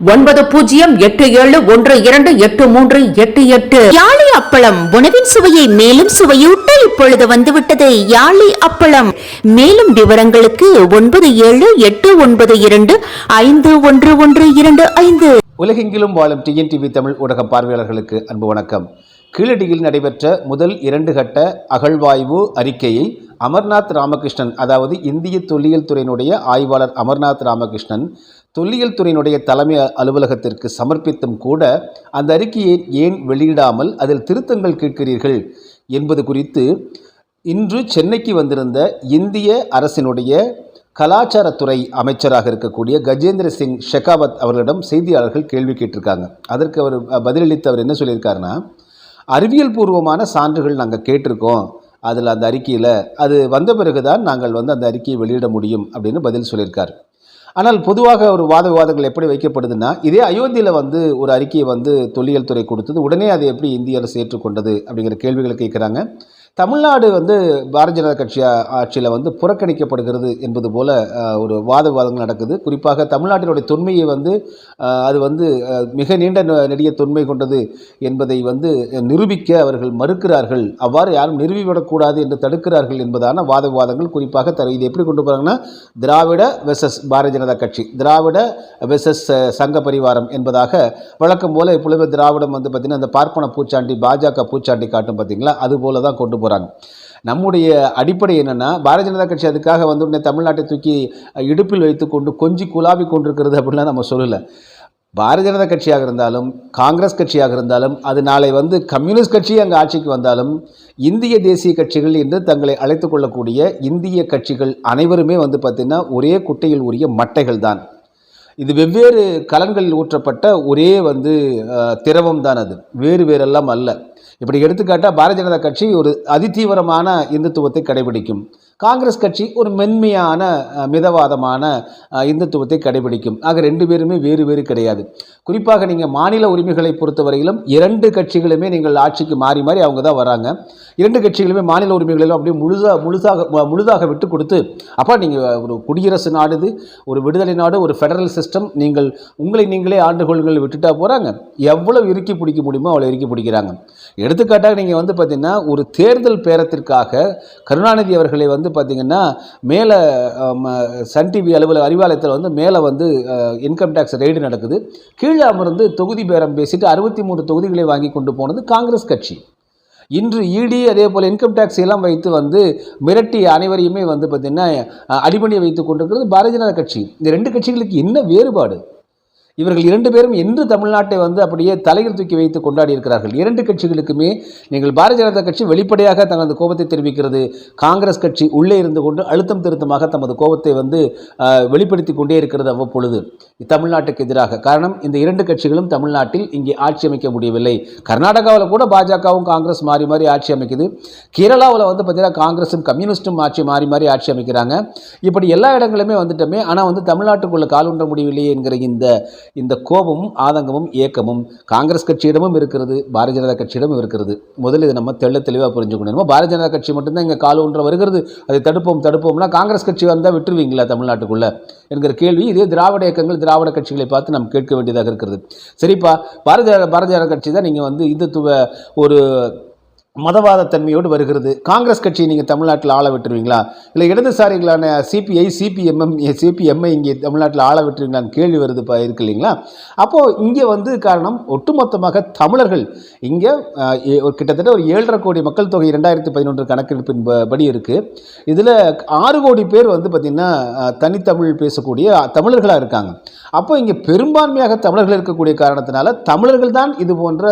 ஒன்பது பூஜ்ஜியம் எட்டு ஏழு ஒன்று இரண்டு எட்டு மூன்று எட்டு எட்டு. யாழி அப்பளம் உணவின் சுவையை மேலும் சுவையூட்ட இப்பொழுது வந்துவிட்டது. யாழி அப்பளம். மேலும் விவரங்களுக்கு ஒன்பது ஏழு எட்டு ஒன்பது இரண்டு ஐந்து ஒன்று ஒன்று இரண்டு ஐந்து. உலகெங்கிலும் வாழும் டிஎன்டிவி தமிழ் ஊடக பார்வையாளர்களுக்கு அன்பு வணக்கம். கீழடியில் நடைபெற்ற முதல் இரண்டு கட்ட அகழ்வாய்வு அறிக்கையை அமர்நாத் ராமகிருஷ்ணன் அதாவது இந்திய தொல்லியல் துறையினுடைய ஆய்வாளர் அமர்நாத் ராமகிருஷ்ணன் தொல்லியல் துறையினுடைய தலைமை அலுவலகத்திற்கு சமர்ப்பித்தும் கூட அந்த அறிக்கையை ஏன் வெளியிடாமல் அதில் திருத்தங்கள் கேட்கிறீர்கள் என்பது குறித்து இன்று சென்னைக்கு வந்திருந்த இந்திய அரசினுடைய கலாச்சாரத்துறை அமைச்சராக இருக்கக்கூடிய கஜேந்திர சிங் ஷெகாவத் அவர்களிடம் செய்தியாளர்கள் கேள்வி கேட்டிருக்காங்க. அதற்கு அவர் பதிலளித்து அவர் என்ன சொல்லியிருக்காருன்னா அறிவியல் பூர்வமான சான்றுகள் நாங்கள் கேட்டிருக்கோம். அதில் அந்த அறிக்கையில் அது வந்த பிறகு தான் நாங்கள் வந்து அந்த அறிக்கையை வெளியிட முடியும் அப்படின்னு பதில் சொல்லியிருக்கார். ஆனால் பொதுவாக ஒரு வாத விவாதங்கள் எப்படி வைக்கப்படுதுன்னா இதே அயோத்தியில் வந்து ஒரு அறிக்கையை வந்து தொல்லியல் துறை கொடுத்தது. உடனே அதை எப்படி இந்திய அரசு ஏற்றுக்கொண்டது அப்படிங்கிற கேள்விகளை கேட்குறாங்க. தமிழ்நாடு வந்து பாரதிய ஜனதா கட்சி ஆட்சியில் வந்து புறக்கணிக்கப்படுகிறது என்பது போல ஒரு வாத விவாதங்கள் நடக்குது. குறிப்பாக தமிழ்நாட்டினுடைய தொன்மையை வந்து அது வந்து மிக நீண்ட நெடிய தொன்மை கொண்டது என்பதை வந்து நிரூபிக்க அவர்கள் மறுக்கிறார்கள். அவ்வாறு யாரும் நிரூபிவிடக்கூடாது என்று தடுக்கிறார்கள் என்பதான வாத விவாதங்கள் குறிப்பாக தர இது எப்படி கொண்டு போகிறாங்கன்னா திராவிட வெசஸ் பாரதிய ஜனதா கட்சி திராவிட வெசஸ் சங்க பரிவாரம் என்பதாக வழக்கம் போல இப்பொழுது திராவிடம் வந்து பார்த்திங்கன்னா அந்த பார்ப்பன பூச்சாண்டி பாஜக பூச்சாண்டி காட்டும் பார்த்தீங்களா அது போல தான் கொண்டு போகிறாங்க நம்முடைய அடிப்படை என்னென்னா பாரதிய ஜனதா கட்சி அதுக்காக வந்து உடனே தமிழ்நாட்டை தூக்கி இடுப்பில் வைத்துக்கொண்டு கொஞ்சி குலாவி கொண்டிருக்கிறது அப்படின்லாம் நம்ம சொல்லலை. பாரதிய ஜனதா கட்சியாக இருந்தாலும் காங்கிரஸ் கட்சியாக இருந்தாலும் அது நாளை வந்து கம்யூனிஸ்ட் கட்சி அங்கே ஆட்சிக்கு வந்தாலும் இந்திய தேசிய கட்சிகள் என்று தங்களை அழைத்து கொள்ளக்கூடிய இந்திய கட்சிகள் அனைவருமே வந்து பார்த்திங்கன்னா ஒரே குட்டையில் உரிய மட்டைகள் தான் இது வெவ்வேறு கலன்களில் ஊற்றப்பட்ட ஒரே வந்து திரவம் தான் அது. வேறு வேறெல்லாம் அல்ல. இப்படி எடுத்துக்காட்டால் பாரதிய ஜனதா கட்சி ஒரு அதிதீவிரமான இந்துத்துவத்தை கடைபிடிக்கும். காங்கிரஸ் கட்சி ஒரு மென்மையான மிதவாதமான இந்துத்துவத்தை கடைபிடிக்கும். ஆக ரெண்டு பேருமே வேறு வேறு கிடையாது. குறிப்பாக நீங்கள் மாநில உரிமைகளை பொறுத்தவரையிலும் இரண்டு கட்சிகளுமே நீங்கள் ஆட்சிக்கு மாறி மாறி அவங்க தான் வராங்க. இரண்டு கட்சிகளுமே மாநில உரிமைகளிலும் அப்படியே முழுதாக முழுசாக முழுதாக விட்டு கொடுத்து அப்போ நீங்கள் ஒரு குடியரசு நாடு இது ஒரு விடுதலை நாடு ஒரு ஃபெடரல் சிஸ்டம் நீங்கள் உங்களை நீங்களே ஆண்டுகொள்கள் விட்டுட்டா போகிறாங்க எவ்வளோ இறுக்கி பிடிக்க முடியுமோ அவ்வளோ இறுக்கி பிடிக்கிறாங்க. எடுத்துக்காட்டாக நீங்கள் வந்து பார்த்திங்கன்னா ஒரு தேர்தல் பேரத்திற்காக கருணாநிதி அவர்களை வந்து பார்த்திங்கன்னா மேலே சன் டிவி அலுவலக அறிவாலயத்தில் வந்து மேலே வந்து இன்கம் டேக்ஸ் ரெய்டு நடக்குது. கீழே அமர்ந்து தொகுதி பேரம் பேசிட்டு அறுபத்தி மூணு தொகுதிகளை வாங்கி கொண்டு போனது காங்கிரஸ் கட்சி. இன்று இடி அதே போல் இன்கம் டேக்ஸ் எல்லாம் வைத்து வந்து மிரட்டி அனைவரையுமே வந்து பார்த்திங்கன்னா அடிபணி வைத்து கொண்டிருக்கிறது பாரதிய ஜனதா கட்சி. இந்த ரெண்டு கட்சிகளுக்கு என்ன வேறுபாடு? இவர்கள் இரண்டு பேரும் என்று தமிழ்நாட்டை வந்து அப்படியே தலையில் தூக்கி வைத்து கொண்டாடி இருக்கிறார்கள். இரண்டு கட்சிகளுக்குமே நீங்கள் பாரதிய ஜனதா கட்சி வெளிப்படையாக தனது கோபத்தை தெரிவிக்கிறது. காங்கிரஸ் கட்சி உள்ளே இருந்து கொண்டு அழுத்தம் திருத்தமாக தமது கோபத்தை வந்து வெளிப்படுத்தி கொண்டே இருக்கிறது அவ்வப்பொழுது. தமிழ்நாட்டுக்கு எதிராக. காரணம் இந்த இரண்டு கட்சிகளும் தமிழ்நாட்டில் இங்கே ஆட்சி அமைக்க முடியவில்லை. கர்நாடகாவில் கூட பாஜகவும் காங்கிரஸ் மாறி மாறி ஆட்சி அமைக்குது. கேரளாவில் வந்து பார்த்தீங்கன்னா காங்கிரஸும் கம்யூனிஸ்டும் ஆட்சி மாறி மாறி ஆட்சி அமைக்கிறாங்க. இப்படி எல்லா இடங்களுமே வந்துட்டோமே. ஆனால் வந்து தமிழ்நாட்டுக்குள்ளே கால் ஊன்ற முடியவில்லையே என்கிற இந்த இந்த கோபமும் ஆதங்கமும் ஏக்கமும் காங்கிரஸ் கட்சியிடமும் இருக்கிறது பாரதிய ஜனதா கட்சியிடமும் இருக்கிறது. முதல்ல இதை நம்ம தெள்ள தெளிவாக புரிஞ்சுக்கணும். பாரதிய ஜனதா கட்சி மட்டும்தான் இங்கே கால் ஒன்று வருகிறது. அதை தடுப்போம் தடுப்போம்னா காங்கிரஸ் கட்சி வந்தால் விட்டுருவீங்களா தமிழ்நாட்டுக்குள்ளே? என்கிற கேள்வி இதே திராவிட இயக்கங்கள் திராவிட கட்சிகளை பார்த்து நாம் கேட்க வேண்டியதாக இருக்கிறது. சரிப்பா பாரதிய பாரதிய ஜனதா கட்சி தான் நீங்கள் வந்து இந்துத்துவ ஒரு மதவாத தன்மையோடு வருகிறது. காங்கிரஸ் கட்சியை நீங்கள் தமிழ்நாட்டில் ஆள விட்டுருவீங்களா? இல்லை இடதுசாரிகளான சிபிஐ சிபிஎம்எம் சிபிஎம்ஐ இங்கே தமிழ்நாட்டில் ஆள விட்டுருவீங்களான்னு கேள்வி வருது இப்போ இருக்கு இல்லைங்களா? அப்போது இங்கே வந்து காரணம் ஒட்டுமொத்தமாக தமிழர்கள். இங்கே ஒரு கிட்டத்தட்ட ஒரு ஏழரை கோடி மக்கள் தொகை ரெண்டாயிரத்தி பதினொன்று கணக்கெடுப்பின் படி இருக்குது இதில் ஆறு கோடி பேர் வந்து பார்த்திங்கன்னா தனித்தமிழ் பேசக்கூடிய தமிழர்களாக இருக்காங்க. அப்போ இங்கே பெரும்பான்மையாக தமிழர்கள் இருக்கக்கூடிய காரணத்தினால தமிழர்கள் தான் இது போன்ற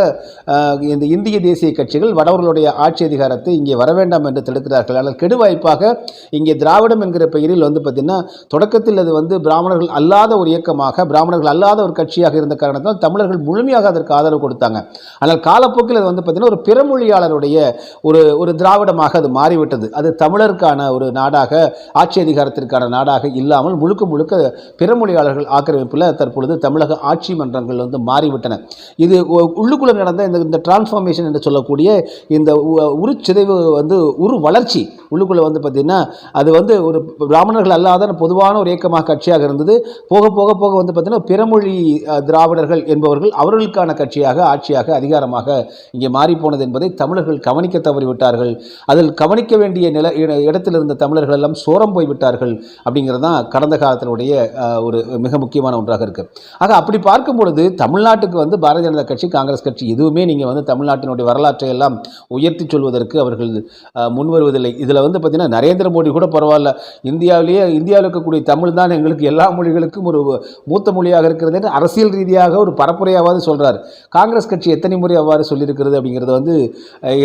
இந்த இந்திய தேசிய கட்சிகள் வடவர்களோட அவர்களுடைய ஆட்சி அதிகாரத்தை இங்கே வர வேண்டாம் என்று தடுக்கிறார்கள். ஆனால் கெடுவாய்ப்பாக இங்கே திராவிடம் என்கிற பெயரில் வந்து பார்த்திங்கன்னா தொடக்கத்தில் அது வந்து பிராமணர்கள் அல்லாத ஒரு இயக்கமாக பிராமணர்கள் அல்லாத ஒரு கட்சியாக இருந்த காரணத்தால் தமிழர்கள் முழுமையாக அதற்கு ஆதரவு கொடுத்தாங்க. ஆனால் காலப்போக்கில் அது வந்து பார்த்திங்கன்னா ஒரு பிறமொழியாளருடைய ஒரு ஒரு திராவிடமாக அது மாறிவிட்டது. அது தமிழருக்கான ஒரு நாடாக ஆட்சி அதிகாரத்திற்கான நாடாக இல்லாமல் முழுக்க முழுக்க பிறமொழியாளர்கள் ஆக்கிரமிப்பில் தற்பொழுது தமிழக ஆட்சி மன்றங்கள் வந்து மாறிவிட்டன. இது உள்ளுக்குள்ளே நடந்த இந்த இந்த டிரான்ஸ்ஃபார்மேஷன் என்று சொல்லக்கூடிய இந்த உ- உருச்சிதைவு வந்து உரு வளர்ச்சி உள்ளுக்குள்ளே வந்து பார்த்திங்கன்னா அது வந்து ஒரு பிராமணர்கள் அல்லாத பொதுவான ஒரு இயக்கமாக கட்சியாக இருந்தது. போக போக போக வந்து பார்த்திங்கன்னா பிறமொழி திராவிடர்கள் என்பவர்கள் அவர்களுக்கான கட்சியாக ஆட்சியாக அதிகாரமாக இங்கே மாறிப்போனது என்பதை தமிழர்கள் கவனிக்க தவறிவிட்டார்கள். அதில் கவனிக்க வேண்டிய நில இடத்தில் இருந்த தமிழர்கள் எல்லாம் சோரம் போய் விட்டார்கள் அப்படிங்கிறது தான் கடந்த காலத்தினுடைய ஒரு மிக முக்கியமான ஒன்றாக இருக்குது ஆக அப்படி பார்க்கும் பொழுது தமிழ்நாட்டுக்கு வந்து பாரதிய ஜனதா கட்சி காங்கிரஸ் கட்சி எதுவுமே நீங்கள் வந்து தமிழ்நாட்டினுடைய வரலாற்றை எல்லாம் உயர்த்தி சொல்வதற்கு அவர்கள் முன் வருவதில்லை இதில் வந்து பார்த்திங்கன்னா நரேந்திர மோடி கூட பரவாயில்ல. இந்தியாவிலேயே இந்தியாவில் இருக்கக்கூடிய தமிழ் தான் எங்களுக்கு எல்லா மொழிகளுக்கும் ஒரு மூத்த மொழியாக இருக்கிறது என்று அரசியல் ரீதியாக ஒரு பரப்புரையாவது சொல்கிறார் காங்கிரஸ் கட்சி எத்தனை முறை அவ்வாறு சொல்லியிருக்கிறது அப்படிங்கிறது வந்து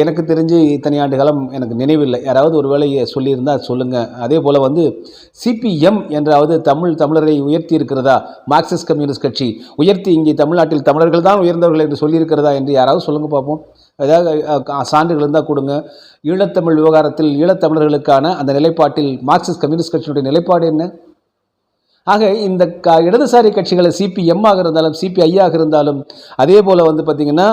எனக்கு தெரிஞ்சு இத்தனை ஆண்டு காலம் எனக்கு நினைவில்லை. யாராவது ஒரு வேலையை சொல்லியிருந்தால் சொல்லுங்கள் அதே போல் வந்து சிபிஎம் என்றாவது தமிழ் தமிழரை உயர்த்தி இருக்கிறதா? மார்க்சிஸ்ட் கம்யூனிஸ்ட் கட்சி உயர்த்தி இங்கே தமிழ்நாட்டில் தமிழர்கள் தான் உயர்ந்தவர்கள் என்று சொல்லியிருக்கிறதா என்று யாராவது சொல்லுங்கள் பார்ப்போம். ஏதாவது கா- சான்றுகள் இருந்தால் கொடுங்க. ஈழத்தமிழ் விவகாரத்தில் ஈழத்தமிழர்களுக்கான அந்த நிலைப்பாட்டில் மார்க்சிஸ்ட் கம்யூனிஸ்ட் கட்சியினுடைய நிலைப்பாடு என்ன? ஆக இந்த க இடதுசாரி கட்சிகளை சிபிஎம் ஆக இருந்தாலும் சிபிஐயாக இருந்தாலும் அதே போல் வந்து பார்த்திங்கன்னா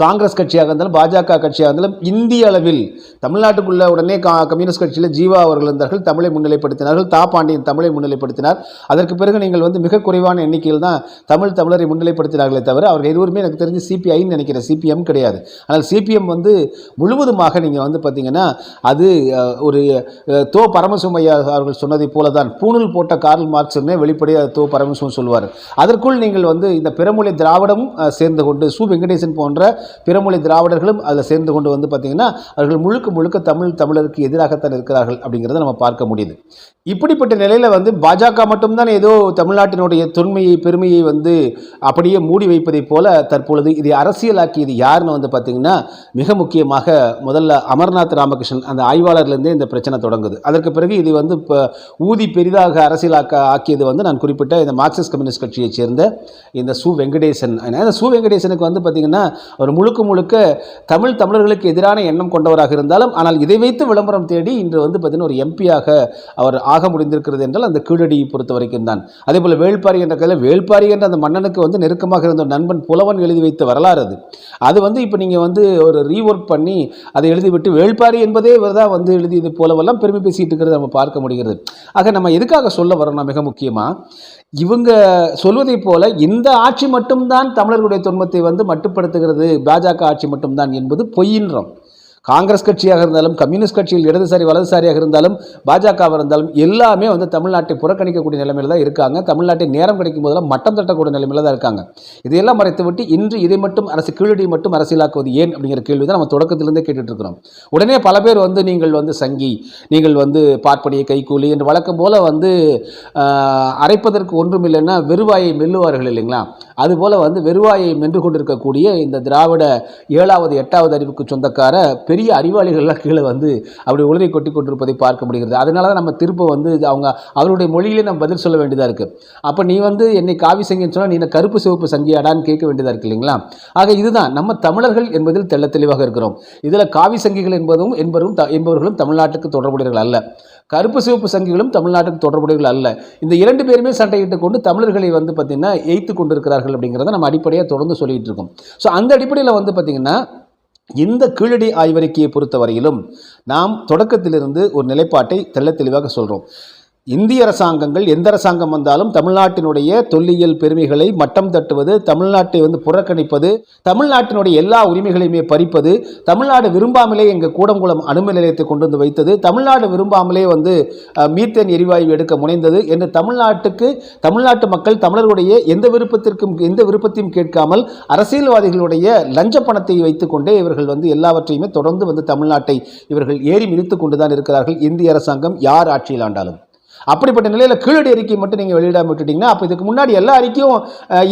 காங்கிரஸ் கட்சியாக இருந்தாலும் பாஜக கட்சியாக இருந்தாலும் இந்திய அளவில் தமிழ்நாட்டுக்குள்ள உடனே கா கம்யூனிஸ்ட் கட்சியில் ஜீவா அவர்கள் இருந்தார்கள் தமிழை முன்னிலைப்படுத்தினார்கள் தா பாண்டியன் தமிழை முன்னிலைப்படுத்தினார். அதற்கு பிறகு நீங்கள் வந்து மிக குறைவான எண்ணிக்கையில் தான் தமிழ் தமிழரை முன்னிலைப்படுத்தினார்களே தவிர அவர்கள் எதுவுமே எனக்கு தெரிஞ்சு சிபிஐன்னு நினைக்கிற சிபிஎம் கிடையாது. ஆனால் சிபிஎம் வந்து முழுவதுமாக நீங்கள் வந்து பார்த்தீங்கன்னா அது ஒரு தோ பரமசுமையா அவர்கள் சொன்னதைப் போல தான் பூணூல் போட்ட கார்ல் மார்க்ஸ்னே வெளிப்படையாக தோ பரமசிவம் சொல்வார். அதற்குள் நீங்கள் வந்து இந்த பிறமொழி திராவிடம் சேர்ந்து கொண்டு சு. வெங்கடேசன் போன்ற பிறமொழி திராவிடர்களும் அதில் சேர்ந்து கொண்டு வந்து பார்த்தீங்கன்னா அவர்கள் முழுக்க முழுக்க தமிழ் தமிழருக்கு எதிராகத்தான் இருக்கிறார்கள் அப்படிங்கிறத நம்ம பார்க்க முடியுது. இப்படிப்பட்ட நிலையில் வந்து பாஜக மட்டும்தான் ஏதோ தமிழ்நாட்டினுடைய தொன்மையை பெருமையை வந்து அப்படியே மூடி வைப்பதைப் போல தற்பொழுது இதை அரசியலாக்கியது யாருன்னு வந்து பார்த்திங்கன்னா மிக முக்கியமாக முதல்ல அமர்நாத் ராமகிருஷ்ணன் அந்த ஆய்வாளர்லேருந்தே இந்த பிரச்சனை தொடங்குது. அதற்கு பிறகு இது வந்து இப்போ ஊதி பெரிதாக அரசியலாக்க ஆக்கியது வந்து நான் குறிப்பிட்ட இந்த மார்க்சிஸ்ட் கம்யூனிஸ்ட் கட்சியைச் சேர்ந்த இந்த சு வெங்கடேசன். இந்த சு வெங்கடேசனுக்கு வந்து பார்த்தீங்கன்னா அவர் முழுக்க முழுக்க தமிழ் தமிழர்களுக்கு எதிரான எண்ணம் கொண்டவராக இருந்தாலும் ஆனால் இதை வைத்து விளம்பரம் தேடி இன்று வந்து பார்த்தீங்கன்னா ஒரு எம்பியாக அவர் ஆக முடிந்திருக்கிறது என்றால் அந்த கீழடியை பொறுத்த வரைக்கும் தான். அதே போல் வேள்பாரி என்ற கதையில் வேள்பாரி என்ற அந்த மன்னனுக்கு வந்து நெருக்கமாக இருந்த ஒரு நண்பன் புலவன் எழுதி வைத்த வரலாறு அது. அது வந்து இப்போ நீங்கள் வந்து ஒரு ரீஒர்க் பண்ணி அதை எழுதிவிட்டு வேள்பாரி என்பதே இவர் தான் வந்து எழுதியது போலவெல்லாம் பெருமை பேசிகிட்டு இருக்கிறத நம்ம பார்க்க முடிகிறது. ஆக நம்ம எதுக்காக சொல்ல வரோம்னா மிக முக்கியமாக இவங்க சொல்வதைப் போல இந்த ஆட்சி மட்டும்தான் தமிழர்களுடைய துன்பத்தை வந்து மட்டுப்படுத்துகிறது பாஜக ஆட்சி மட்டும்தான் என்பது பொய்யின்றோம் காங்கிரஸ் கட்சியாக இருந்தாலும் கம்யூனிஸ்ட் கட்சியில் இடதுசாரி வலதுசாரியாக இருந்தாலும் பாஜகவாக இருந்தாலும் எல்லாமே வந்து தமிழ்நாட்டை புறக்கணிக்கக்கூடிய நிலைமையில் தான் இருக்காங்க. தமிழ்நாட்டை நேரம் கிடைக்கும் போதெல்லாம் மட்டம் தட்டக்கூடிய நிலைமையில் தான் இருக்காங்க. இதையெல்லாம் மறைத்துவிட்டு இன்று இதை மட்டும் அரசு கீழடி மட்டும் அரசியலாக்குவது ஏன் அப்படிங்கிற கேள்வி தான் நம்ம தொடக்கத்திலிருந்தே கேட்டுட்டு இருக்கிறோம் உடனே பல பேர் வந்து நீங்கள் வந்து சங்கி நீங்கள் வந்து பார்ப்பனிய கைக்கூலி என்று வழக்கம் போல வந்து அரைப்பதற்கு ஒன்றும் இல்லைன்னா வெறுவாயை மெல்லுவார்கள் இல்லைங்களா? அதுபோல் வந்து வெறுவாயை மென்று கொண்டிருக்கக்கூடிய இந்த திராவிட ஏழாவது எட்டாவது அறிவுக்கு சொந்தக்கார பெரிய பெரிய அறிவாளிகள்லாம் கீழே வந்து அப்படி உளறி கொட்டி கொண்டிருப்பதை பார்க்க முடிகிறது. அதனால தான் நம்ம திரும்ப வந்து இது அவங்க அவருடைய மொழியிலே நம்ம பதில் சொல்ல வேண்டியதாக இருக்குது அப்போ நீ வந்து என்னை காவி சங்கின்னு சொன்னால் நீ என்ன கருப்பு சிவப்பு சங்கியாடான்னு கேட்க வேண்டியதாக இருக்கு இல்லைங்களா? ஆக இதுதான். நம்ம தமிழர்கள் என்பதில் தெள்ள தெளிவாக இருக்கிறோம். இதில் காவி சங்கிகள் என்பதும் என்பவரும் த- என்பவர்களும் தமிழ்நாட்டுக்கு தொடர்புடையவர்கள் அல்ல. கருப்பு சிவப்பு சங்கிகளும் தமிழ்நாட்டுக்கு தொடர்புடையவர்கள் அல்ல. இந்த இரண்டு பேருமே சண்டையிட்டு கொண்டு தமிழர்களை வந்து பார்த்திங்கன்னா எய்த்து கொண்டிருக்கிறார்கள் அப்படிங்கிறத நம்ம அடிப்படையாக தொடர்ந்து சொல்லிகிட்டு இருக்கோம். ஸோ அந்த அடிப்படையில் வந்து பார்த்திங்கன்னா இந்த கீழடி ஆய்வறிக்கையை பொறுத்தவரையிலும் நாம் தொடக்கத்திலிருந்து ஒரு நிலைப்பாட்டை தெள்ள தெளிவாக சொல்கிறோம் இந்திய அரசாங்கங்கள் எந்த அரசாங்கம் வந்தாலும் தமிழ்நாட்டினுடைய தொல்லியல் பெருமைகளை மட்டம் தட்டுவது தமிழ்நாட்டை வந்து புறக்கணிப்பது தமிழ்நாட்டினுடைய எல்லா உரிமைகளையுமே பறிப்பது தமிழ்நாடு விரும்பாமலே எங்கள் கூடங்குளம் அணுமின் நிலையத்தை கொண்டு வந்து வைத்தது தமிழ்நாடு விரும்பாமலே வந்து மீத்தேன் எரிவாயு எடுக்க முனைந்தது என்று தமிழ்நாட்டுக்கு தமிழ்நாட்டு மக்கள் தமிழர்களுடைய எந்த விருப்பத்திற்கும் எந்த விருப்பத்தையும் கேட்காமல் அரசியல்வாதிகளுடைய லஞ்ச பணத்தை வைத்துக்கொண்டே இவர்கள் வந்து எல்லாவற்றையுமே தொடர்ந்து வந்து தமிழ்நாட்டை இவர்கள் ஏறி மிதித்து கொண்டு தான் இருக்கிறார்கள். இந்திய அரசாங்கம் யார் ஆட்சியில் ஆண்டாலும். அப்படிப்பட்ட நிலையில் கீழடி அறிக்கை மட்டும் நீங்கள் வெளியிடாமல் விட்டுட்டீங்கன்னா அப்போ இதுக்கு முன்னாடி எல்லா அறிக்கையும்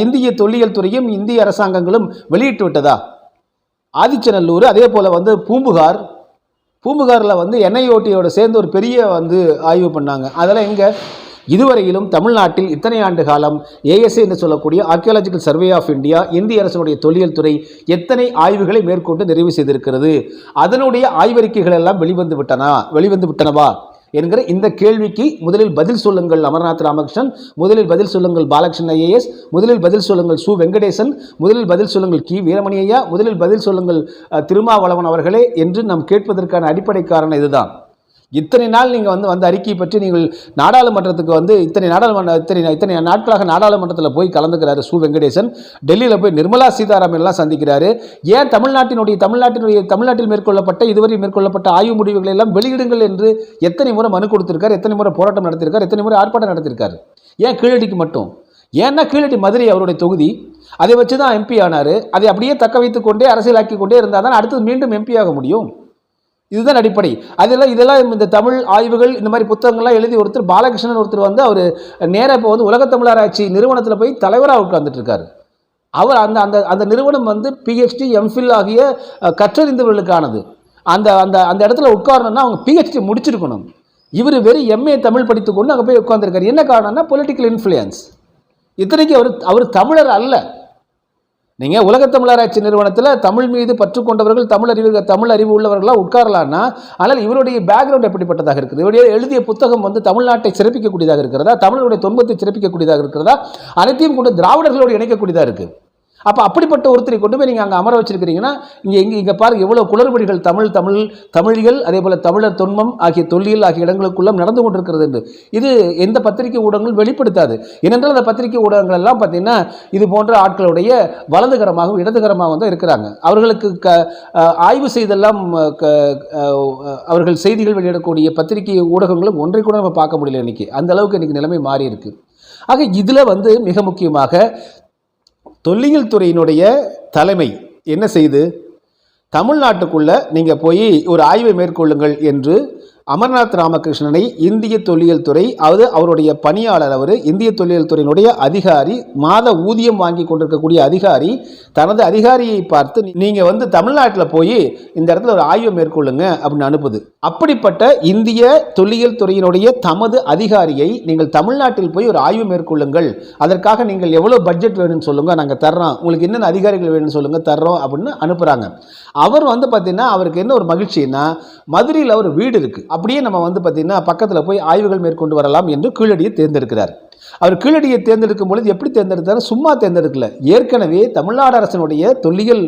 இந்திய தொல்லியல் துறையும் இந்திய அரசாங்கங்களும் வெளியிட்டு விட்டதா? ஆதிச்சநல்லூர் அதே போல் வந்து பூம்புகார் பூம்புகாரில் வந்து என்ஐஓடியோட சேர்ந்து ஒரு பெரிய வந்து ஆய்வு பண்ணாங்க. அதெல்லாம் எங்கே? இதுவரையிலும் தமிழ்நாட்டில் இத்தனை ஆண்டு காலம் ஏஎஸ்ஏ என்று சொல்லக்கூடிய ஆர்கியாலஜிக்கல் சர்வே ஆஃப் இந்தியா இந்திய அரசுடைய தொல்லியல் துறை எத்தனை ஆய்வுகளை மேற்கொண்டு நிறைவு செய்திருக்கிறது? அதனுடைய ஆய்வறிக்கைகள் எல்லாம் வெளிவந்து விட்டனா? வெளிவந்து விட்டனவா? என்கிற இந்த கேள்விக்கு முதலில் பதில் சொல்லுங்கள் அமர்நாத் ராமகிருஷ்ணன் முதலில் பதில் சொல்லுங்கள் பாலகிருஷ்ணன் ஐஏஎஸ் முதலில் பதில் சொல்லுங்கள் சு. வெங்கடேசன் முதலில் பதில் சொல்லுங்கள் கி. வீரமணி ஐயா முதலில் பதில் சொல்லுங்கள் திருமாவளவன் அவர்களே என்று நாம் கேட்பதற்கான அடிப்படை காரணம் இதுதான். இத்தனை நாள் நீங்கள் வந்து வந்த அறிக்கை பற்றி நீங்கள் நாடாளுமன்றத்துக்கு வந்து இத்தனை நாடாளுமன்ற இத்தனை இத்தனை நாட்களாக நாடாளுமன்றத்தில் போய் கலந்துக்கிறாரு சு. வெங்கடேசன். டெல்லியில் போய் நிர்மலா சீதாராமன் எல்லாம் சந்திக்கிறாரு. ஏன் தமிழ்நாட்டினுடைய தமிழ்நாட்டினுடைய தமிழ்நாட்டில் மேற்கொள்ளப்பட்ட இதுவரை மேற்கொள்ளப்பட்ட ஆய்வு முடிவுகளை எல்லாம் வெளியிடுங்கள் என்று எத்தனை முறை மனு கொடுத்திருக்காரு எத்தனை முறை போராட்டம் நடத்திருக்கார் எத்தனை முறை ஆர்ப்பாட்டம் நடத்தியிருக்காரு ஏன் கீழடிக்கு மட்டும்? ஏன்னா கீழடி மதுரை அவருடைய தொகுதி. அதை வச்சு தான் எம்பி ஆனார். அதை அப்படியே தக்க வைத்துக்கொண்டே அரசியலாக்கி கொண்டே இருந்தால் தான் அடுத்தது மீண்டும் எம்பி ஆக முடியும். இதுதான் அடிப்படை. அதெல்லாம் இதெல்லாம் இந்த தமிழ் ஆய்வுகள் இந்த மாதிரி புத்தகங்கள்லாம் எழுதி ஒருத்தர் பாலகிருஷ்ணன் ஒருத்தர் வந்து அவர் நேராக இப்போ வந்து உலகத் தமிழராட்சி நிறுவனத்தில் போய் தலைவராக உட்கார்ந்துட்டு இருக்காரு அவர் அந்த அந்த அந்த நிறுவனம் வந்து பிஹெச்டி எம்ஃபில் ஆகிய கற்றறிந்தவர்களுக்கானது. அந்த அந்த அந்த இடத்துல உட்காரணும்னா அவங்க பிஹெச்டி முடிச்சிருக்கணும். இவர் வெறும் எம்ஏ தமிழ் படித்துக்கொண்டு அங்கே போய் உட்காந்துருக்காரு என்ன காரணம்னா பொலிட்டிக்கல் இன்ஃப்ளூயன்ஸ் இத்தனைக்கு அவர் அவர் தமிழர் அல்ல. நீங்கள் உலகத் தமிழராட்சி நிறுவனத்தில் தமிழ் மீது பற்று கொண்டவர்கள் தமிழ் அறிவு தமிழ் அறிவு உள்ளவர்களாக உட்காரலான்னா ஆனால் இவருடைய பேக்ரவுண்ட் எப்படிப்பட்டதாக இருக்குது? இவருடைய எழுதிய புத்தகம் வந்து தமிழ்நாட்டை சிறப்பிக்கக்கூடியதாக இருக்கிறதா? தமிழருடைய துன்பத்தை சிறப்பிக்கக்கூடியதாக இருக்கிறதா? அனைத்தையும் கொண்டு திராவிடர்களோடு இணைக்கக்கூடியதாக இருக்குது அப்போ அப்படிப்பட்ட ஒருத்தரை கொண்டு போய் நீங்கள் அங்கே அமர வச்சிருக்கிறீங்கன்னா இங்கே இங்கே இங்கே பாருங்க எவ்வளோ குளறுபடிகள் தமிழ் தமிழ் தமிழிகள் அதே போல் தமிழர் தொன்மம் ஆகிய தொல்லியல் ஆகிய இடங்களுக்குள்ளும் நடந்து கொண்டிருக்கிறது என்று. இது எந்த பத்திரிகை ஊடகங்களும் வெளிப்படுத்தாது. ஏனென்றால் அந்த பத்திரிகை ஊடகங்கள் எல்லாம் பார்த்தீங்கன்னா இது போன்ற ஆட்களுடைய வலதுகரமாகவும் இடதுகரமாகவும் தான் இருக்கிறாங்க. அவர்களுக்கு க ஆய்வு செய்தெல்லாம் க அவர்கள் செய்திகள் வெளியிடக்கூடிய பத்திரிகை ஊடகங்களும் ஒன்றை கூட நம்ம பார்க்க முடியல இன்னைக்கு. அந்த அளவுக்கு இன்னைக்கு நிலைமை மாறி இருக்கு ஆக இதில் வந்து மிக முக்கியமாக தொல்லியல் துறையினுடைய தலைமை என்ன செய்து? தமிழ்நாட்டுக்குள்ளே நீங்கள் போய் ஒரு ஆய்வை மேற்கொள்ளுங்கள் என்று அமர்நாத் ராமகிருஷ்ணனை இந்திய தொல்லியல் துறை அதாவது அவருடைய பணியாளர் அவர் இந்திய தொல்லியல் துறையினுடைய அதிகாரி மாத ஊதியம் வாங்கி கொண்டிருக்கக்கூடிய அதிகாரி தனது அதிகாரியை பார்த்து நீங்கள் வந்து தமிழ்நாட்டில் போய் இந்த இடத்துல ஒரு ஆய்வு மேற்கொள்ளுங்க அப்படின்னு அனுப்புது. அப்படிப்பட்ட இந்திய தொல்லியல் துறையினுடைய தமது அதிகாரியை நீங்கள் தமிழ்நாட்டில் போய் ஒரு ஆய்வு மேற்கொள்ளுங்கள். அதற்காக நீங்கள் எவ்வளோ பட்ஜெட் வேணும்னு சொல்லுங்கள் நாங்கள் தர்றோம். உங்களுக்கு என்னென்ன அதிகாரிகள் வேணும்னு சொல்லுங்கள் தர்றோம் அப்படின்னு அனுப்புகிறாங்க அவர் வந்து பார்த்தீங்கன்னா அவருக்கு என்ன ஒரு மகிழ்ச்சின்னா மதுரையில் ஒரு வீடு இருக்குது அப்படியே நம்ம வந்து பார்த்திங்கன்னா பக்கத்தில் போய் ஆய்வுகள் மேற்கொண்டு வரலாம் என்று கீழடியை தேர்ந்தெடுக்கிறார். அவர் கீழடியை தேர்ந்தெடுக்கும் பொழுது எப்படி தேர்ந்தெடுத்தார்? சும்மா தேர்ந்தெடுக்கல. ஏற்கனவே தமிழ்நாடு அரசனுடைய தொல்லியல்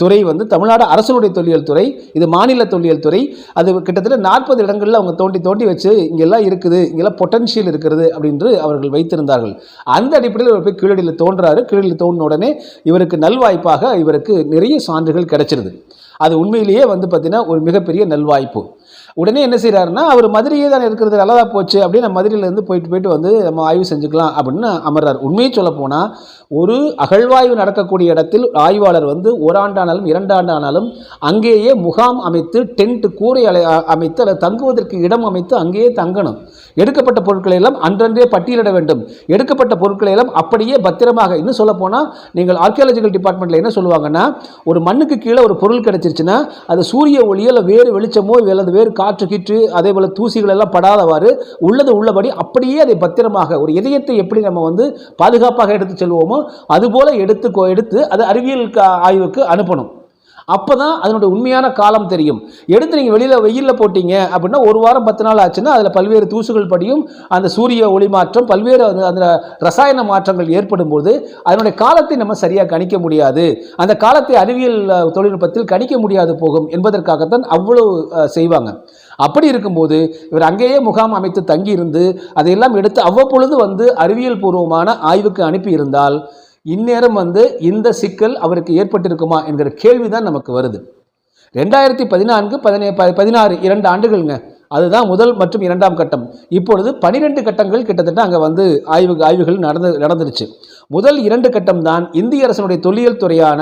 துறை வந்து தமிழ்நாடு அரசனுடைய தொல்லியல் துறை இது மாநில தொல்லியல் துறை அது கிட்டத்தட்ட நாற்பது இடங்களில் அவங்க தோண்டி தோண்டி வச்சு இங்கெல்லாம் இருக்குது இங்கெல்லாம் பொட்டன்ஷியல் இருக்கிறது அப்படின்று அவர்கள் வைத்திருந்தார்கள். அந்த அடிப்படையில் இவர் போய் கீழடியில் தோன்றாரு. கீழடியில் தோன்ற உடனே இவருக்கு நல்வாய்ப்பாக இவருக்கு நிறைய சான்றுகள் கிடைச்சிருது. அது உண்மையிலேயே வந்து பார்த்தீங்கன்னா ஒரு மிகப்பெரிய நல்வாய்ப்பு. உடனே என்ன செய்கிறாருன்னா அவர் மதுரையே தான் இருக்கிறது நல்லதாக போச்சு அப்படின்னு மதுரையிலேருந்து போயிட்டு போயிட்டு வந்து நம்ம ஆய்வு செஞ்சுக்கலாம் அப்படின்னு அமர்றார். உண்மையை சொல்ல போனால் ஒரு அகழ்வாய்வு நடக்கக்கூடிய இடத்தில் ஆய்வாளர் வந்து ஓராண்டானாலும் இரண்டாண்டு ஆனாலும் அங்கேயே முகாம் அமைத்து டென்ட் கூரை அலை அமைத்து அல்லது தங்குவதற்கு இடம் அமைத்து அங்கேயே தங்கணும். எடுக்கப்பட்ட பொருட்களை எல்லாம் அன்றன்றே பட்டியலிட வேண்டும். எடுக்கப்பட்ட பொருட்களை எல்லாம் அப்படியே பத்திரமாக இன்னும் சொல்ல போனால் நீங்கள் ஆர்கியாலஜிக்கல் டிபார்ட்மெண்ட்டில் என்ன சொல்லுவாங்கன்னா ஒரு மண்ணுக்கு கீழே ஒரு பொருள் கிடச்சிருச்சுன்னா அது சூரிய ஒளியோ இல்லை வேறு வெளிச்சமோ அல்லது வேறு காற்று கீற்று அதே போல் தூசிகள் எல்லாம் படாதவாறு உள்ளது உள்ளபடி அப்படியே அதை பத்திரமாக ஒரு இதயத்தை எப்படி நம்ம வந்து பாதுகாப்பாக எடுத்து செல்வோமோ அதுபோல எடுத்து எடுத்து அது அறிவியல் ஆய்வுக்கு அனுப்பணும். அப்போ தான் அதனுடைய உண்மையான காலம் தெரியும். எடுத்து நீங்கள் வெளியில் வெயிலில் போட்டீங்க அப்படின்னா ஒரு வாரம் பத்து நாள் ஆச்சுன்னா அதில் பல்வேறு தூசுகள் படியும் அந்த சூரிய ஒளி மாற்றம் பல்வேறு அந்த அந்த ரசாயன மாற்றங்கள் ஏற்படும் போது அதனுடைய காலத்தை நம்ம சரியாக கணிக்க முடியாது. அந்த காலத்தை அறிவியல் தொழில்நுட்பத்தில் கணிக்க முடியாது போகும் என்பதற்காகத்தான் அவ்வளவு செய்வாங்க. அப்படி இருக்கும்போது இவர் அங்கேயே முகாம் அமைத்து தங்கியிருந்து அதையெல்லாம் எடுத்து அவ்வப்பொழுது வந்து அறிவியல் பூர்வமான ஆய்வுக்கு அனுப்பியிருந்தால் இந்நேரம் வந்து இந்த சிக்கல் அவருக்கு ஏற்பட்டிருக்குமா என்கிற கேள்வி தான் நமக்கு வருது. ரெண்டாயிரத்தி பதினான்கு பதினே ப- பதினாறு இரண்டு ஆண்டுகள்ங்க. அதுதான் முதல் மற்றும் இரண்டாம் கட்டம். இப்பொழுது பனிரெண்டு கட்டங்கள் கிட்டத்தட்ட அங்கே வந்து ஆய்வு ஆய்வுகள் நடந்து நடந்துருச்சு. முதல் இரண்டு கட்டம் தான் இந்திய அரசனுடைய தொல்லியல் துறையான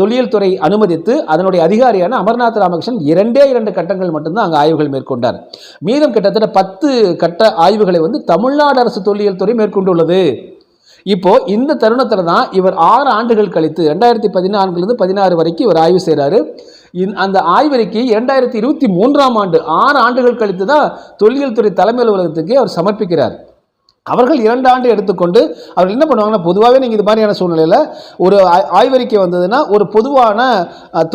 தொல்லியல் துறை அனுமதித்து அதனுடைய அதிகாரியான அமர்நாத் ராமகிருஷ்ணன் இரண்டே இரண்டு கட்டங்கள் மட்டும்தான் அங்கே ஆய்வுகள் மேற்கொண்டார். மீதம் கிட்டத்தட்ட பத்து கட்ட ஆய்வுகளை வந்து தமிழ்நாடு அரசு தொல்லியல் துறை மேற்கொண்டுள்ளது. இப்போ இந்த தருணத்தில் தான் இவர் ஆறு ஆண்டுகள் கழித்து ரெண்டாயிரத்தி பதினான்குலேருந்து பதினாறு வரைக்கும் இவர் ஆய்வு செய்கிறாரு அந்த ஆய்வறிக்கை இரண்டாயிரத்தி இருபத்தி மூன்றாம் ஆண்டு ஆறு ஆண்டுகள் கழித்து தான் தொல்லியல் துறை தலைமை அலுவலகத்துக்கு அவர் சமர்ப்பிக்கிறார். அவர்கள் இரண்டு ஆண்டு எடுத்துக்கொண்டு அவர்கள் என்ன பண்ணுவாங்கன்னா பொதுவாகவே நீங்கள் இது மாதிரியான சூழ்நிலையில் ஒரு ஆய்- ஆய்வறிக்கை வந்ததுன்னா ஒரு பொதுவான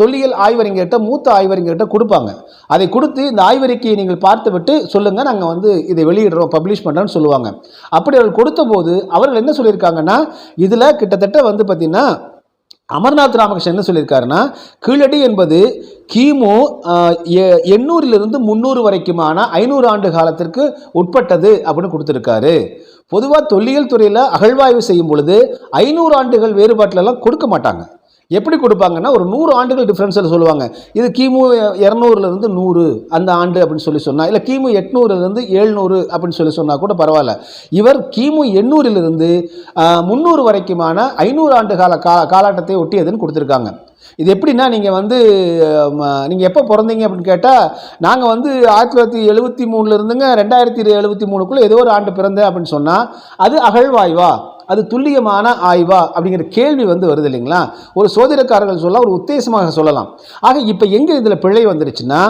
தொல்லியல் ஆய்வறிஞர்கிட்ட மூத்த ஆய்வறிஞர்கிட்ட கொடுப்பாங்க. அதை கொடுத்து இந்த ஆய்வறிக்கையை நீங்கள் பார்த்துவிட்டு சொல்லுங்கள் நாங்கள் வந்து இதை வெளியிடுறோம் பப்ளிஷ் பண்ணுறோன்னு சொல்லுவாங்க. அப்படி அவர்கள் கொடுத்தபோது அவர்கள் என்ன சொல்லியிருக்காங்கன்னா இதில் கிட்டத்தட்ட வந்து பார்த்திங்கன்னா அமர்நாத் ராமகிருஷ்ணன் என்ன சொல்லியிருக்காருன்னா கீழடி என்பது கிமு எண்ணூறிலிருந்து முந்நூறு வரைக்குமான ஐநூறு ஆண்டு காலத்திற்கு உட்பட்டது அப்படின்னு கொடுத்துருக்காரு. பொதுவாக தொல்லியல் துறையில் அகழ்வாய்வு செய்யும் பொழுது ஐநூறு ஆண்டுகள் வேறுபாட்டிலலாம் கொடுக்க மாட்டாங்க. எப்படி கொடுப்பாங்கன்னா ஒரு நூறு ஆண்டுகள் டிஃப்ரென்ஸில் சொல்லுவாங்க. இது கிமு இரநூறுலேருந்து நூறு அந்த ஆண்டு அப்படின்னு சொல்லி சொன்னால் இல்லை கிமு எட்நூறுலேருந்து ஏழ்நூறு அப்படின்னு சொல்லி சொன்னால் கூட பரவாயில்ல. இவர் கிமு எண்ணூறிலிருந்து முந்நூறு வரைக்குமான ஐநூறு ஆண்டு கால கா காலாட்டத்தை ஒட்டியதுன்னு கொடுத்துருக்காங்க. இது எப்படின்னா நீங்கள் வந்து நீங்கள் எப்போ பிறந்தீங்க அப்படின்னு கேட்டால் நாங்கள் வந்து ஆயிரத்தி தொள்ளாயிரத்தி எழுபத்தி மூணுல இருந்துங்க ரெண்டாயிரத்தி எழுபத்தி மூணுக்குள்ளே ஏதோ ஒரு ஆண்டு பிறந்தேன் அப்படின்னு சொன்னால் அது அகழ்வாய்வா? அது துல்லியமான ஆய்வா அப்படிங்கிற கேள்வி வந்து வருது இல்லைங்களா? ஒரு சோதனைக்காரர்கள் சொல்ல ஒரு உத்தேசமாக சொல்லலாம். ஆக இப்போ எங்கே இதில் பிழை வந்துருச்சுன்னா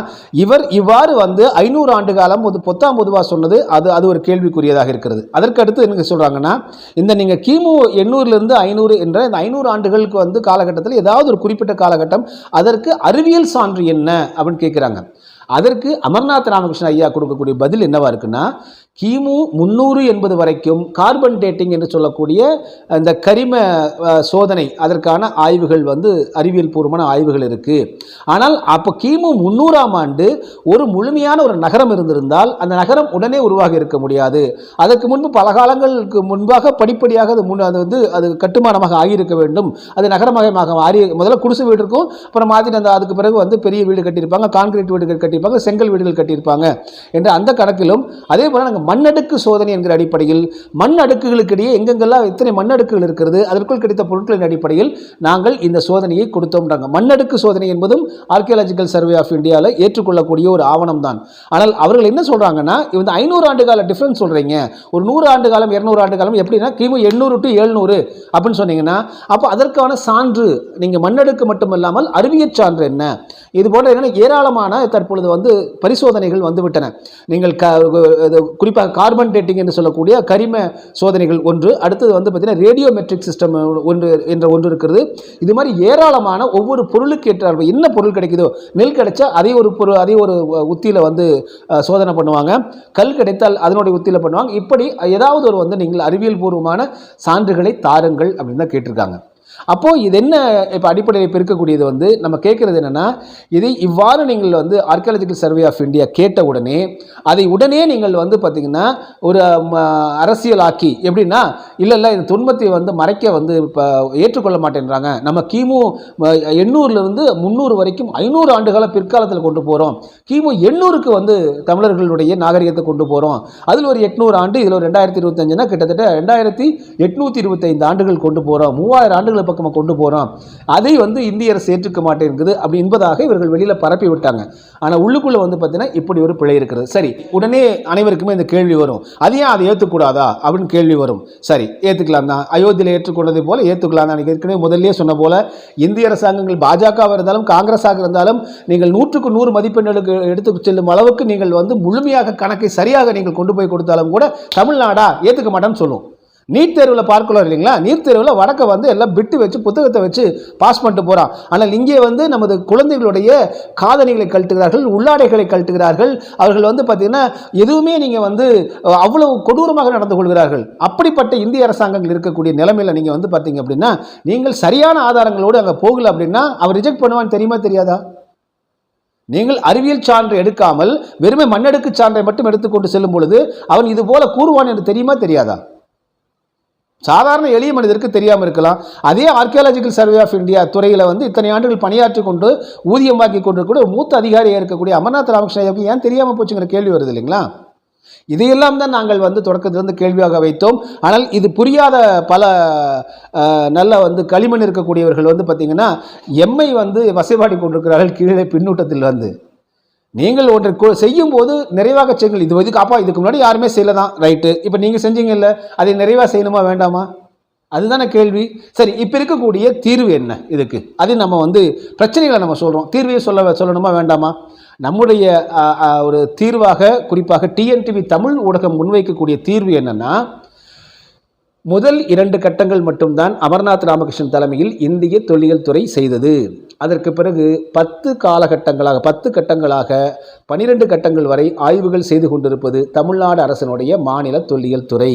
இவர் இவ்வாறு வந்து ஐநூறு ஆண்டு காலம் ஒரு பொத்தாம் பொதுவாக சொன்னது அது அது ஒரு கேள்விக்குரியதாக இருக்கிறது. அதற்கு அடுத்து என்ன சொல்கிறாங்கன்னா இந்த நீங்கள் கிமு எண்ணூறுலேருந்து ஐநூறு என்ற இந்த ஐநூறு ஆண்டுகளுக்கு வந்து காலகட்டத்தில் ஏதாவது ஒரு குறிப்பிட்ட காலகட்டம் அதற்கு அறிவியல் சான்று என்ன அப்படின்னு கேட்குறாங்க அதற்கு அமர்நாத் ராமகிருஷ்ணன் ஐயா கொடுக்கக்கூடிய பதில் என்னவா இருக்குன்னா கிமு முந்நூறு என்பது வரைக்கும் கார்பன் டேட்டிங் என்று சொல்லக்கூடிய அந்த கரிம சோதனை. அதற்கான ஆய்வுகள் வந்து அறிவியல் பூர்வமான ஆய்வுகள் இருக்குது ஆனால் அப்போ கிமு முந்நூறாம் ஆண்டு ஒரு முழுமையான ஒரு நகரம் இருந்திருந்தால் அந்த நகரம் உடனே உருவாக இருக்க முடியாது. அதற்கு முன்பு பல காலங்களுக்கு முன்பாக படிப்படியாக அது முன் அது வந்து அது கட்டுமானமாக ஆகியிருக்க வேண்டும். அது நகரமயமாக மாறி முதல்ல குடிசை வீடு இருக்கும். அப்புறம் மாதிரி அந்த அதுக்கு பிறகு வந்து பெரிய வீடு கட்டியிருப்பாங்க கான்கிரீட் வீடுகள் கட்டியிருப்பாங்க செங்கல் வீடுகள் கட்டியிருப்பாங்க. என்ற அந்த கணக்கிலும் அதே போல் நாங்கள் மண்ணடுக்கு சோதனை என்கிற அடிப்படையில் மண் அடுக்குகளுக்கு இடையே எங்கெங்கெல்லாம் எத்தனை மண்ணடுக்குகள் இருக்கிறது அதற்குள் கிடைத்த பொருட்களின் அடிப்படையில் நாங்கள் இந்த சோதனையை கொடுத்தோம்ன்றாங்க. மண்ணடுக்கு சோதனை என்பதும் ஆர்கியாலஜிக்கல் சர்வே ஆஃப் இந்தியாவில் ஏற்றுக்கொள்ளக்கூடிய ஒரு ஆவணம் தான் ஆனால் அவர்கள் என்ன சொல்கிறாங்கன்னா இந்த ஐநூறு ஆண்டு கால டிஃப்ரென்ஸ் சொல்கிறீங்க ஒரு நூறு ஆண்டு காலம் இரநூறு ஆண்டு காலம் எப்படின்னா கிமு எண்ணூறு டு எழுநூறு அப்படின்னு சொன்னீங்கன்னா அப்போ அதற்கான சான்று நீங்கள் மண்ணடுக்கு மட்டுமல்லாமல் அறிவியல் சான்று என்ன? இது போன்ற ஏராளமான தற்பொழுது வந்து பரிசோதனைகள் வந்துவிட்டன. நீங்கள் க குறிப்பாக கார்பன் டேட்டிங் என்று சொல்லக்கூடிய கரிம சோதனைகள் ஒன்று அடுத்தது வந்து பார்த்திங்கன்னா ரேடியோ மெட்ரிக் சிஸ்டம் ஒன்று என்ற ஒன்று இருக்கிறது. இது மாதிரி ஏராளமான ஒவ்வொரு பொருளுக்கு ஏற்றால் என்ன பொருள் கிடைக்குதோ நெல் கிடைச்சா அதே ஒரு பொருள் அதே ஒரு உத்தியில் வந்து சோதனை பண்ணுவாங்க. கல் கிடைத்தால் அதனுடைய உத்தியில் பண்ணுவாங்க. இப்படி ஏதாவது ஒரு வந்து நீங்கள் அறிவியல் பூர்வமான சான்றுகளை தாருங்கள் அப்படின்னு தான் கேட்டிருக்காங்க. அப்போது இது என்ன இப்போ அடிப்படையில் இப்போ இருக்கக்கூடியது வந்து நம்ம கேட்குறது என்னென்னா இதை இவ்வாறு நீங்கள் வந்து ஆர்கியாலஜிக்கல் சர்வே ஆஃப் இந்தியா கேட்ட உடனே அதை உடனே நீங்கள் வந்து பார்த்திங்கன்னா ஒரு அரசியலாக்கி எப்படின்னா இல்லை இல்லை இந்த துன்பத்தை வந்து மறைக்க வந்து இப்போ ஏற்றுக்கொள்ள மாட்டேன்றாங்க. நம்ம கிமு எண்ணூறுலேருந்து முந்நூறு வரைக்கும் ஐநூறு ஆண்டுகால பிற்காலத்தில் கொண்டு போகிறோம் கிமு எண்ணூறுக்கு வந்து தமிழர்களுடைய நாகரிகத்தை கொண்டு போகிறோம் அதில் ஒரு எட்நூறு ஆண்டு இதில் ஒரு ரெண்டாயிரத்தி இருபத்தஞ்சுனா கிட்டத்தட்ட ரெண்டாயிரத்தி எட்நூற்றி இருபத்தைந்து ஆண்டுகள் கொண்டு போகிறோம் மூவாயிரம் ஆண்டுகள் பக்கமாக கொண்டு போகிறோம் அதை வந்து இந்திய அரசு ஏற்றுக்க மாட்டேங்குது அப்படி என்பதாக இவர்கள் வெளியில் பரப்பி விட்டாங்க. ஆனால் உள்ளுக்குள்ளே வந்து பார்த்தீங்கன்னா இப்படி ஒரு பிழை இருக்கிறது. சரி உடனே அனைவருக்குமே இந்த கேள்வி வரும். அது ஏன் அதை ஏற்றுக்கூடாதா அப்படின்னு கேள்வி வரும். சரி ஏற்றுக்கலாம் தான். அயோத்தியில் ஏற்றுக்கொண்டதை போல ஏற்றுக்கலாம் தான். ஏற்கனவே முதல்லயே சொன்ன போல இந்திய அரசாங்கங்கள் பாஜகவாக இருந்தாலும் காங்கிரஸாக இருந்தாலும் நீங்கள் நூற்றுக்கு நூறு மதிப்பெண்களுக்கு எடுத்து செல்லும் அளவுக்கு நீங்கள் வந்து முழுமையாக கணக்கை சரியாக நீங்கள் கொண்டு போய் கொடுத்தாலும் கூட தமிழ்நாடா ஏற்றுக்க மாட்டேன்னு சொல்லும். நீட் தேர்வில் பார்க்கலாம் இல்லைங்களா? நீட் தேர்வில் வடக்க வந்து எல்லாம் பிட்டு வச்சு புத்தகத்தை வச்சு பாஸ் பண்ணிட்டு போகிறான் ஆனால் இங்கே வந்து நமது குழந்தைகளுடைய காதணிகளை கழட்டுகிறார்கள் உள்ளாடைகளை கழட்டுகிறார்கள். அவர்கள் வந்து பார்த்திங்கன்னா எதுவுமே நீங்கள் வந்து அவ்வளவு கொடூரமாக நடந்து கொள்கிறார்கள். அப்படிப்பட்ட இந்திய அரசாங்கங்கள் இருக்கக்கூடிய நிலைமையில் நீங்கள் வந்து பார்த்தீங்க அப்படின்னா நீங்கள் சரியான ஆதாரங்களோடு அங்கே போகல அப்படின்னா அவர் ரிஜெக்ட் பண்ணுவான்னு தெரியுமா தெரியாதா? நீங்கள் அறிவியல் சான்று எடுக்காமல் வெறுமை மண்ணெடுக்கு சான்றை மட்டும் எடுத்துக்கொண்டு செல்லும் பொழுது அவன் இது போல கூறுவான் என்று தெரியுமா தெரியாதா? சாதாரண எளிய மனிதருக்கு தெரியாமல் இருக்கலாம். அதே ஆர்கியாலஜிக்கல் சர்வே ஆஃப் இந்தியா துறையில் வந்து இத்தனை ஆண்டுகள் பணியாற்றி கொண்டு ஊதியம் வாக்கி கொண்டு மூத்த அதிகாரியாக இருக்கக்கூடிய அமர்நாத் ராமகிருஷ்ணன் ஏன் தெரியாமல் போச்சுங்கிற கேள்வி வருது இல்லைங்களா? இதையெல்லாம் தான் நாங்கள் வந்து தொடக்கத்திலிருந்து கேள்வியாக வைத்தோம். ஆனால் இது புரியாத பல நல்ல வந்து களிமண் இருக்கக்கூடியவர்கள் வந்து பார்த்திங்கன்னா எம்மை வந்து வசைபாடி கொண்டிருக்கிறார்கள் கீழே பின்னூட்டத்தில் வந்து. நீங்கள் ஒன்று செய்யும் போது நிறைவாக செய்யுங்கள். இது இதுக்கு அப்பா இதுக்கு முன்னாடி யாருமே செய்யல தான் ரைட்டு இப்போ நீங்கள் செஞ்சீங்கல்ல அதை நிறைவாக செய்யணுமா வேண்டாமா? அதுதானே கேள்வி. சரி இப்போ இருக்கக்கூடிய தீர்வு என்ன இதுக்கு? அது நம்ம வந்து பிரச்சனைகளை நம்ம சொல்கிறோம் தீர்வையை சொல்ல சொல்லணுமா வேண்டாமா? நம்முடைய ஒரு தீர்வாக குறிப்பாக டிஎன்டிவி தமிழ் ஊடகம் முன்வைக்கக்கூடிய தீர்வு என்னென்னா முதல் இரண்டு கட்டங்கள் மட்டும்தான் அமர்நாத் ராமகிருஷ்ணன் தலைமையில் இந்திய தொல்லியல் துறை செய்தது. அதற்கு பிறகு பத்து காலகட்டங்களாக பத்து கட்டங்களாக பனிரெண்டு கட்டங்கள் வரை ஆய்வுகள் செய்து கொண்டிருப்பது தமிழ்நாடு அரசினுடைய மாநில தொல்லியல் துறை.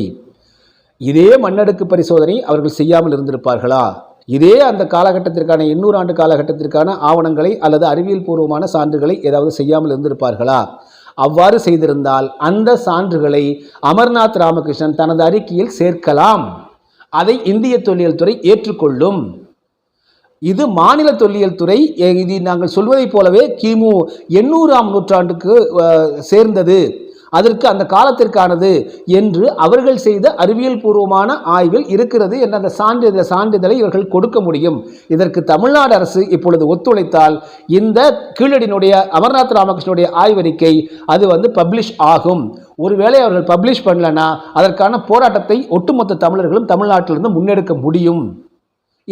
இதே மண்ணடுக்கு பரிசோதனை அவர்கள் செய்யாமல் இருந்திருப்பார்களா? இதே அந்த காலகட்டத்திற்கான எண்ணூறு ஆண்டு காலகட்டத்திற்கான ஆவணங்களை அல்லது அறிவியல் பூர்வமான சான்றுகளை ஏதாவது செய்யாமல் இருந்திருப்பார்களா? அவ்வாறு செய்திருந்தால் அந்த சான்றுகளை அமர்நாத் ராமகிருஷ்ணன் தனது அறிக்கையில் சேர்க்கலாம். அதை இந்திய தொல்லியல் துறை ஏற்றுக்கொள்ளும். இது மாநில தொல்லியல் துறை இது நாங்கள் சொல்வதைப் போலவே கிமு எண்ணூறாம் நூற்றாண்டுக்கு சேர்ந்தது. அதற்கு அந்த காலத்திற்கானது என்று அவர்கள் செய்த அறிவியல் பூர்வமான ஆய்வில் இருக்கிறது என்ற அந்த சான்றிதழ் சான்றிதழை இவர்கள் கொடுக்க முடியும். இதற்கு தமிழ்நாடு அரசு இப்பொழுது ஒத்துழைத்தால் இந்த கீழடினுடைய அமர்நாத் ராமகிருஷ்ணனுடைய ஆய்வறிக்கை அது வந்து பப்ளிஷ் ஆகும். ஒருவேளை அவர்கள் பப்ளிஷ் பண்ணலன்னா அதற்கான போராட்டத்தை ஒட்டுமொத்த தமிழர்களும் தமிழ்நாட்டிலிருந்து முன்னெடுக்க முடியும்.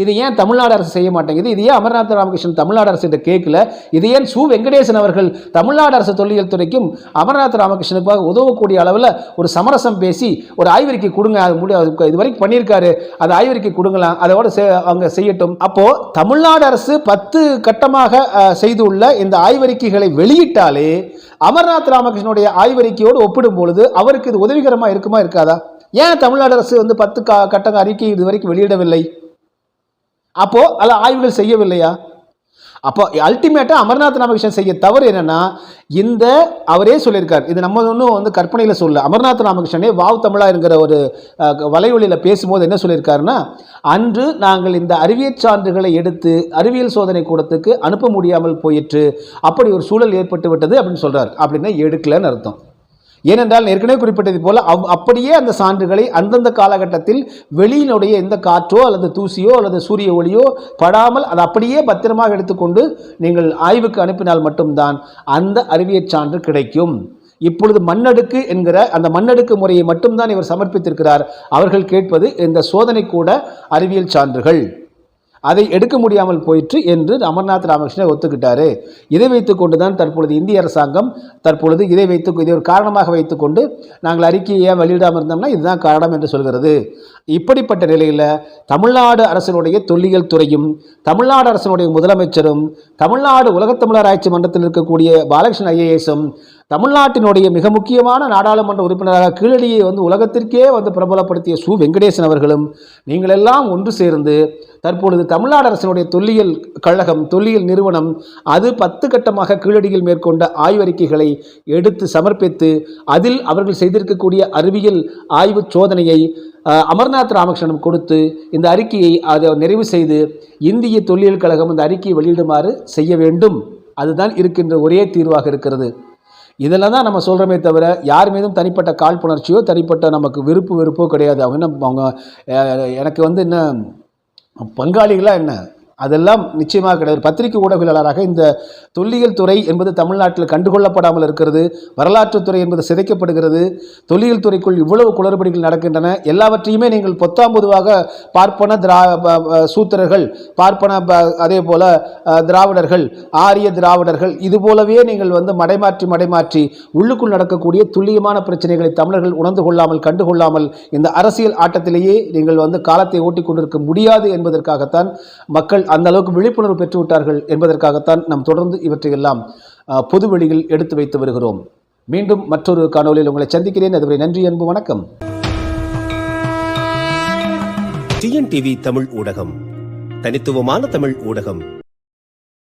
இது ஏன் தமிழ்நாடு அரசு செய்ய மாட்டேங்குது? இது ஏன் அமர்நாத் ராமகிருஷ்ணன் தமிழ்நாடு அரசு இதை கேட்கல? இது ஏன் சு வெங்கடேசன் அவர்கள் தமிழ்நாடு அரசு தொல்லியல் துறைக்கும் அமர்நாத் ராமகிருஷ்ணனுக்காக உதவக்கூடிய அளவில் ஒரு சமரசம் பேசி ஒரு ஆய்வறிக்கை கொடுங்க அது முடி இது வரைக்கும் பண்ணியிருக்காரு. அது ஆய்வறிக்கை கொடுங்களாம் அதோட அவங்க செய்யட்டும். அப்போது தமிழ்நாடு அரசு பத்து கட்டமாக செய்துள்ள இந்த ஆய்வறிக்கைகளை வெளியிட்டாலே அமர்நாத் ராமகிருஷ்ணனுடைய ஆய்வறிக்கையோடு ஒப்பிடும் பொழுது அவருக்கு இது உதவிகரமாக இருக்குமா இருக்காதா? ஏன் தமிழ்நாடு அரசு வந்து பத்து க கட்டங்க அறிக்கை இது வரைக்கும் வெளியிடவில்லை? அப்போ அதில் ஆய்வுகள் செய்யவில்லையா? அப்போ அல்டிமேட்டாக அமர்நாத் ராமகிருஷ்ணன் செய்ய தவறு என்னன்னா இந்த அவரே சொல்லியிருக்கார். இது நம்ம ஒன்றும் வந்து கற்பனையில் சொல்ல அமர்நாத் ராமகிருஷ்ணனே வாவ் தமிழா என்கிற ஒரு வலைவழியில் பேசும்போது என்ன சொல்லியிருக்காருன்னா அன்று நாங்கள் இந்த அறிவியல் சான்றுகளை எடுத்து அறிவியல் சோதனை கூடத்துக்கு அனுப்ப முடியாமல் போயிற்று. அப்படி ஒரு சூழல் ஏற்பட்டு விட்டது அப்படின்னு சொல்கிறார் அப்படின்னா எடுக்கலன்னு அர்த்தம். ஏனென்றால் ஏற்கனவே குறிப்பிட்டது போல அவ் அப்படியே அந்த சான்றுகளை அந்தந்த காலகட்டத்தில் வெளியினுடைய எந்த காற்றோ அல்லது தூசியோ அல்லது சூரிய ஒளியோ படாமல் அதை அப்படியே பத்திரமாக எடுத்துக்கொண்டு நீங்கள் ஆய்வுக்கு அனுப்பினால் மட்டும்தான் அந்த அறிவியல் சான்று கிடைக்கும். இப்பொழுது மண்ணடுக்கு என்கிற அந்த மண்ணடுக்கு முறையை மட்டும்தான் இவர் சமர்ப்பித்திருக்கிறார். அவர்கள் கேட்பது இந்த சோதனை கூட அறிவியல் சான்றுகள். அதை எடுக்க முடியாமல் போயிற்று என்று அமர்நாத் ராமகிருஷ்ணன் ஒத்துக்கிட்டாரு. இதை வைத்துக்கொண்டு தான் தற்பொழுது இந்திய அரசாங்கம் தற்பொழுது இதை வைத்து இதை ஒரு காரணமாக வைத்துக்கொண்டு நாங்கள் அறிக்கையை ஏன் வெளியிடாமல் இருந்தோம்னா இதுதான் காரணம் என்று சொல்கிறது. இப்படிப்பட்ட நிலையில் தமிழ்நாடு அரசினுடைய தொல்லியல் துறையும் தமிழ்நாடு அரசினுடைய முதலமைச்சரும் தமிழ்நாடு உலகத்தமிழர் ஆராய்ச்சி மன்றத்தில் இருக்கக்கூடிய பாலகிருஷ்ணன் ஐஏஎஸும் தமிழ்நாட்டினுடைய மிக முக்கியமான நாடாளுமன்ற உறுப்பினராக கீழடியை வந்து உலகத்திற்கே வந்து பிரபலப்படுத்திய சு. வெங்கடேசன் அவர்களும் நீங்கள் எல்லாம் ஒன்று சேர்ந்து தற்பொழுது தமிழ்நாடு அரசினுடைய தொல்லியல் கழகம் தொல்லியல் நிறுவனம் அது பத்து கட்டமாக கீழடியில் மேற்கொண்ட ஆய்வறிக்கைகளை எடுத்து சமர்ப்பித்து அதில் அவர்கள் செய்திருக்கக்கூடிய அறிவியல் ஆய்வு சோதனையை அமர்நாத் ராமகிருஷ்ணனும் கொடுத்து இந்த அறிக்கையை அதை நிறைவு செய்து இந்திய தொல்லியல் கழகம் இந்த அறிக்கையை வெளியிடுமாறு செய்ய வேண்டும். அதுதான் இருக்கின்ற ஒரே தீர்வாக இருக்கிறது. இதில் தான் நம்ம சொல்கிறோமே தவிர யார் மீதும் தனிப்பட்ட காழ்ப்புணர்ச்சியோ தனிப்பட்ட நமக்கு விருப்பு வெறுப்போ கிடையாது. அவங்க என்ன அவங்க எனக்கு வந்து என்ன பங்காளிகளாக என்ன? அதெல்லாம் நிச்சயமாக கிடையாது. பத்திரிகை ஊடகவியலாளராக இந்த தொல்லியல் துறை என்பது தமிழ்நாட்டில் கண்டுகொள்ளப்படாமல் இருக்கிறது வரலாற்றுத் துறை என்பது சிதைக்கப்படுகிறது தொல்லியல் துறைக்குள் இவ்வளவு குளறுபடிகள் நடக்கின்றன எல்லாவற்றையுமே நீங்கள் பொத்தாம் பொதுவாக பார்ப்பன திரா ப- சூத்திரர்கள் பார்ப்பன ப- அதே போல திராவிடர்கள் ஆரிய திராவிடர்கள் இது போலவே நீங்கள் வந்து மடைமாற்றி மடைமாற்றி உள்ளுக்குள் நடக்கக்கூடிய துல்லியமான பிரச்சனைகளை தமிழர்கள் உணர்ந்து கொள்ளாமல் கண்டுகொள்ளாமல் இந்த அரசியல் ஆட்டத்திலேயே நீங்கள் வந்து காலத்தை ஓட்டிக் கொண்டிருக்க முடியாது என்பதற்காகத்தான் மக்கள் அந்த அளவுக்கு விழிப்புணர்வு பெற்று விட்டார்கள் என்பதற்காகத்தான் நாம் தொடர்ந்து இவற்றையெல்லாம் பொதுவெளியில் பொது எடுத்து வைத்து வருகிறோம். மீண்டும் மற்றொரு காணொளியில் உங்களை சந்திக்கிறேன். அதுவரை நன்றி அன்பு வணக்கம். டிஎன்டிவி தமிழ் ஊடகம். தனித்துவமான தமிழ் ஊடகம்.